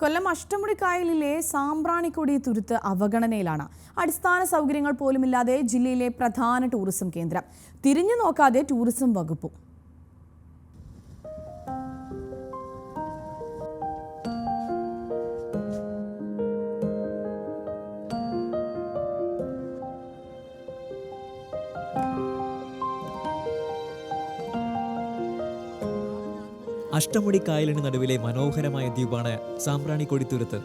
കൊല്ലം അഷ്ടമുടിക്കായലിലെ സാമ്പ്രാണിക്കൊടി തുരുത്ത് അവഗണനയിലാണ്. അടിസ്ഥാന സൗകര്യങ്ങൾ പോലുമില്ലാതെ ജില്ലയിലെ പ്രധാന ടൂറിസം കേന്ദ്രം. തിരിഞ്ഞു നോക്കാതെ ടൂറിസം വകുപ്പും. അഷ്ടമുടി കായലിന് നടുവിലെ മനോഹരമായ ദ്വീപാണ് സാമ്പ്രാണിക്കൊടി തുരുത്ത്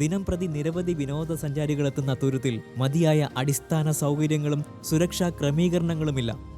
ദിനം പ്രതി നിരവധി വിനോദസഞ്ചാരികളെത്തുന്ന തുരുത്തിൽ മതിയായ അടിസ്ഥാന സൗകര്യങ്ങളും സുരക്ഷാ ക്രമീകരണങ്ങളുമില്ല.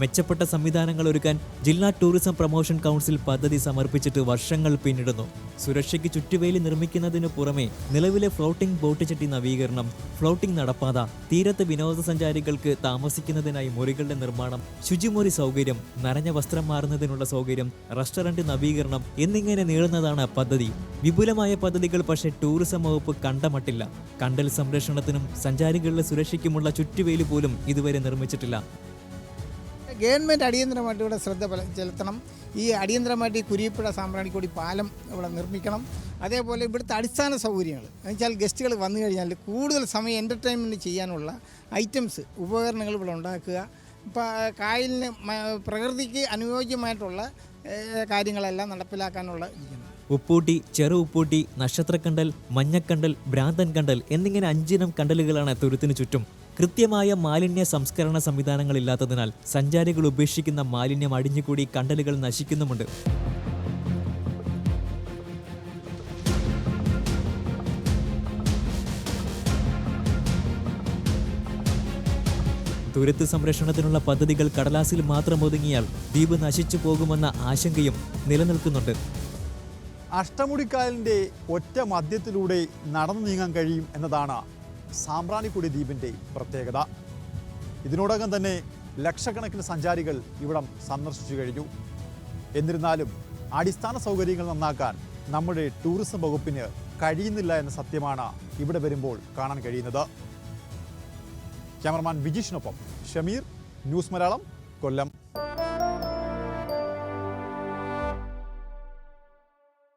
മെച്ചപ്പെട്ട സംവിധാനങ്ങൾ ഒരുക്കാൻ ജില്ലാ ടൂറിസം പ്രൊമോഷൻ കൗൺസിൽ പദ്ധതി സമർപ്പിച്ചിട്ട് വർഷങ്ങൾ പിന്നിടുന്നു. സുരക്ഷയ്ക്ക് ചുറ്റുവേലി നിർമ്മിക്കുന്നതിനു പുറമെ നിലവിലെ ഫ്ലോട്ടിംഗ് ബോട്ട് ചെട്ടി നവീകരണം ഫ്ലോട്ടിംഗ് നടപ്പാത തീരത്ത് വിനോദസഞ്ചാരികൾക്ക് താമസിക്കുന്നതിനായി മുറികളുടെ നിർമ്മാണം ശുചിമുറി സൗകര്യം നനഞ്ഞ വസ്ത്രം മാറുന്നതിനുള്ള സൗകര്യം റെസ്റ്റോറന്റ് നവീകരണം എന്നിങ്ങനെ നീളുന്നതാണ് പദ്ധതി. വിപുലമായ പദ്ധതികൾ പക്ഷേ ടൂറിസം വകുപ്പ് കണ്ടമട്ടില്ല കണ്ടൽ സംരക്ഷണത്തിനും സഞ്ചാരികളുടെ സുരക്ഷയ്ക്കുമുള്ള ചുറ്റുവേലി പോലും ഇതുവരെ നിർമ്മിച്ചിട്ടില്ല. ഗവൺമെന്റ് അടിയന്തരമായിട്ട് ഇവിടെ ശ്രദ്ധ ചെലുത്തണം. ഈ അടിയന്തരമായിട്ട് ഈ കുരിയപ്പുഴ സാമ്പ്രാണിക്കൊടി പാലം ഇവിടെ നിർമ്മിക്കണം. അതേപോലെ ഇവിടുത്തെ അടിസ്ഥാന സൗകര്യങ്ങൾ. എന്നുവെച്ചാൽ ഗസ്റ്റുകൾ വന്നു കഴിഞ്ഞാൽ കൂടുതൽ സമയം എന്റർടൈൻമെന്റ് ചെയ്യാനുള്ള ഐറ്റംസ് ഉപകരണങ്ങൾ ഇവിടെ ഉണ്ടാക്കുക. ഇപ്പോൾ കായലിന് പ്രകൃതിക്ക് അനുയോജ്യമായിട്ടുള്ള കാര്യങ്ങളെല്ലാം നടപ്പിലാക്കാനുള്ള ഉപ്പൂട്ടി ചെറു ഉപ്പൂട്ടി നക്ഷത്രക്കണ്ടൽ മഞ്ഞക്കണ്ടൽ ഭ്രാന്തൻ കണ്ടൽ എന്നിങ്ങനെ അഞ്ചിനം കണ്ടലുകളാണ് തുരുത്തിനു ചുറ്റും. കൃത്യമായ മാലിന്യ സംസ്കരണ സംവിധാനങ്ങളില്ലാത്തതിനാൽ സഞ്ചാരികൾ ഉപേക്ഷിക്കുന്ന മാലിന്യം അടിഞ്ഞുകൂടി കണ്ടലുകൾ നശിക്കുന്നുമുണ്ട്. തുരുത്ത് സംരക്ഷണത്തിനുള്ള പദ്ധതികൾ കടലാസിൽ മാത്രം ഒതുങ്ങിയാൽ ദ്വീപ് നശിച്ചു പോകുമെന്ന ആശങ്കയും നിലനിൽക്കുന്നുണ്ട്. അഷ്ടമുടിക്കായലിന്റെ ഒറ്റ മദ്യത്തിലൂടെ നടന്നു നീങ്ങാൻ കഴിയും എന്നതാണ് സാമ്പ്രാണിക്കുടി ദ്വീപിന്റെ പ്രത്യേകത. ഇതിനോടകം തന്നെ ലക്ഷക്കണക്കിന് സഞ്ചാരികൾ ഇവിടം സന്ദർശിച്ചു കഴിഞ്ഞു. എന്നിരുന്നാലും അടിസ്ഥാന സൗകര്യങ്ങൾ നന്നാക്കാൻ നമ്മുടെ ടൂറിസം വകുപ്പിന് കഴിയുന്നില്ല എന്ന സത്യമാണ് ഇവിടെ വരുമ്പോൾ കാണാൻ കഴിയുന്നത്. ക്യാമറമാൻ വിജീഷിനൊപ്പം ഷമീർ ന്യൂസ് മലയാളം കൊല്ലം.